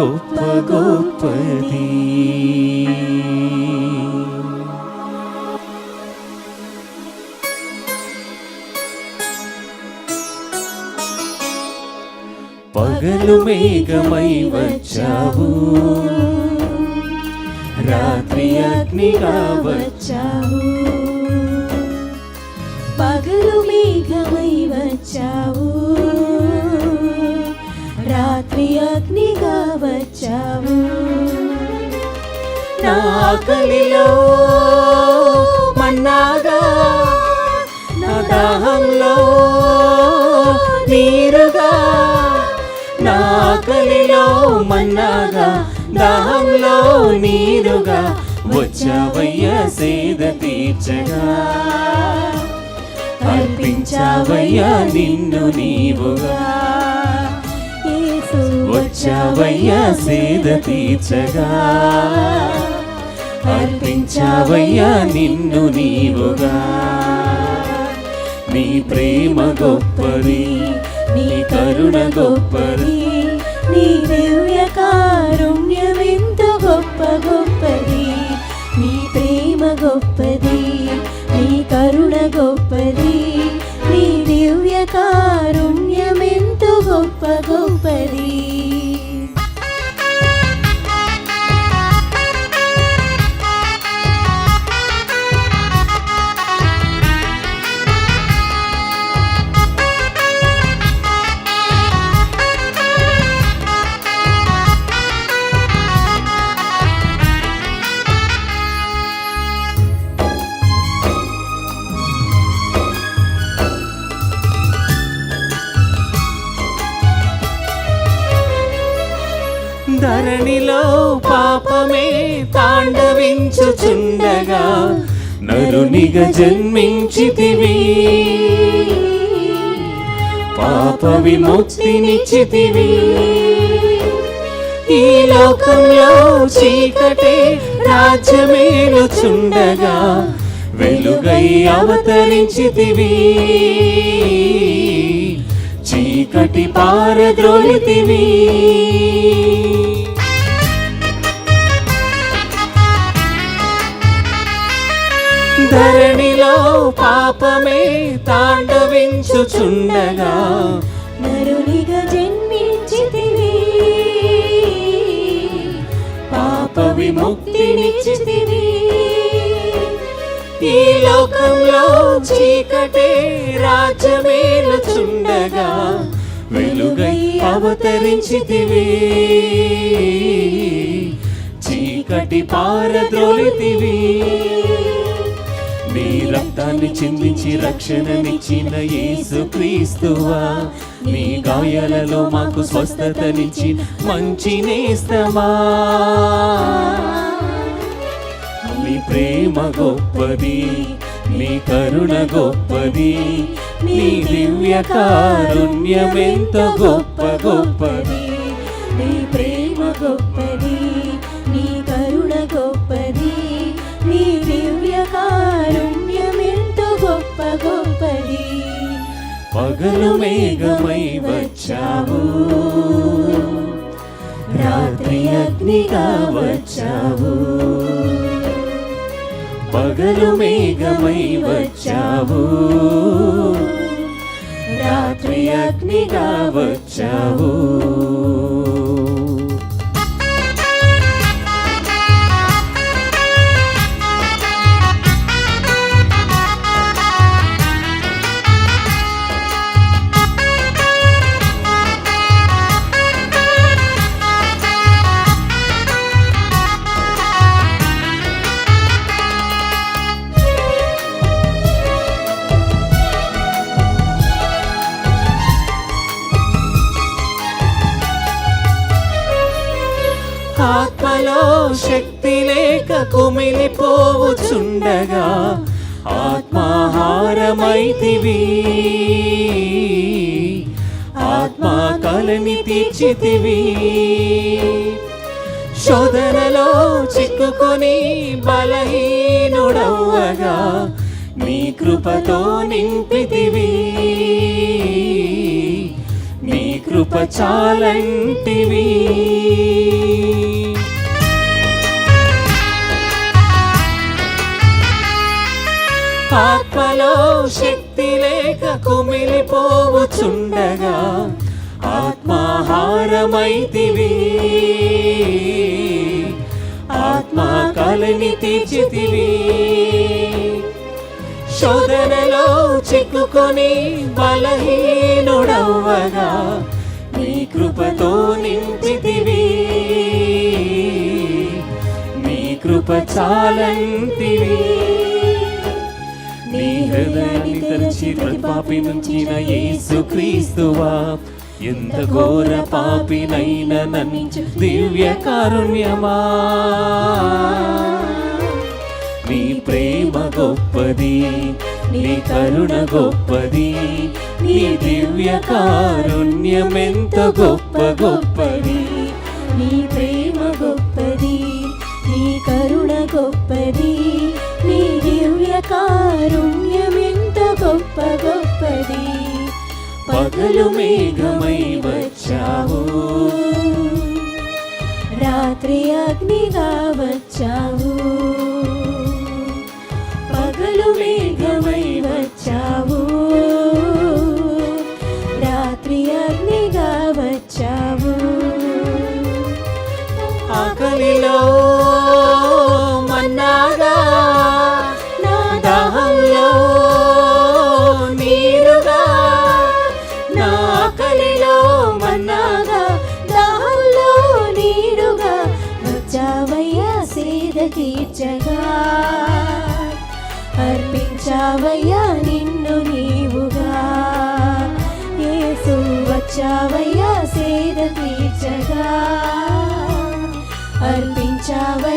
గొప్ప గొప్పది. పగలు మేఘమై వచ్చావు. రాత్రి అగ్నిగా వచ్చావు. పగలు మేఘమై వచ్చావు. వచ్చావు నా ఆకలిలో మన్నాగా నా దాహంలో నీరుగా నా ఆకలిలో మన్నాగా దాహంలో నీరుగా వచ్చావయ్యా సేద తీర్చగా. అర్పించావయ్యా నిన్ను నీవుగా. వచ్చావయ్యా సేద తీర్చగా. అర్పించావయ్యా నిన్ను నీవుగా. నీ ప్రేమ గొప్పది నీ కరుణ గొప్పది నీ దివ్య కారుణ్యమెంతో గొప్ప గొప్పది నీ ప్రేమ గొప్పది. పాపమే తాండవించుచుండగా నరునిగా జన్మించితివి. పాప విముక్తినిచ్చితివి ఈ లోకంలో చీకటే రాజ్యమేలుచుండగా వెలుగై అవతరించితివి. చీకటి పారద్రోలితివి. పాపమే తాండవించుచుండగా. నరునిగా జన్మించితివి. పాప విముక్తినిచ్చితివి. ఈ లోకంలో చీకటే రాజ్యమేలుచుండగా. వెలుగై అవతరించితివి. చీకటి పారద్రోలితివి. నీ రక్తాన్ని చిందించి రక్షణనిచ్చిన యేసు క్రీస్తువా నీ గాయాలలో మాకు స్వస్థతనిచ్చి మంచి నేస్తమా నీ ప్రేమ గొప్పది నీ కరుణ గొప్పది నీ దివ్య కారుణ్యమెంత గొప్ప గొప్పది. పగలు మేఘమై వచ్చావు. రాత్రి అగ్నిగా వచ్చావు. పగలు మేఘమై వచ్చావు. రాత్రి అగ్నిగా వచ్చావు. శక్తి లేక కుమిలిపోవుచుండగా ఆత్మాహారమైతివి. ఆత్మా కలని తీర్చితివి. శోధనలో చిక్కుకొని బలహీనుడవ్వగా నీ కృపతో నింపితివి. నీ కృప చాలంటివి. శక్తి లేక కుమిలిపోవచుండగా ఆత్మాహారమైతివి. ఆత్మా కలని తీర్చితివి. శోధనలో చిక్కుకొని బలహీనుడవ్వగా నీ కృపతో నింపితివి. నీ కృప చాలంటివి నీ హృదయాన్ని తెరిచి ప్రతి పాపి నుంచిన యేసు క్రీస్తువా. ఎంత ఘోర పాపినైనా నన్నించు దివ్య కారుణ్యమా. నీ ప్రేమ గొప్పది నీ కరుణ గొప్పది నీ దివ్య కారుణ్యం ఎంత గొప్ప గొప్పది. నీ ప్రేమ గొప్పది నీ కరుణ గొప్పది. దివ్య గొప్ప గొప్పది. పగలు మేఘమై వచ్చావు. రాత్రి అగ్నిగా వచ్చావు. పగలు మేఘమై వచ్చావు. తీర్చగా. అర్పించావయ్యా నిన్ను నీవుగా. ఏసు వచ్చావయ్యా సేద తీర్చగా. అర్పించావయ్యా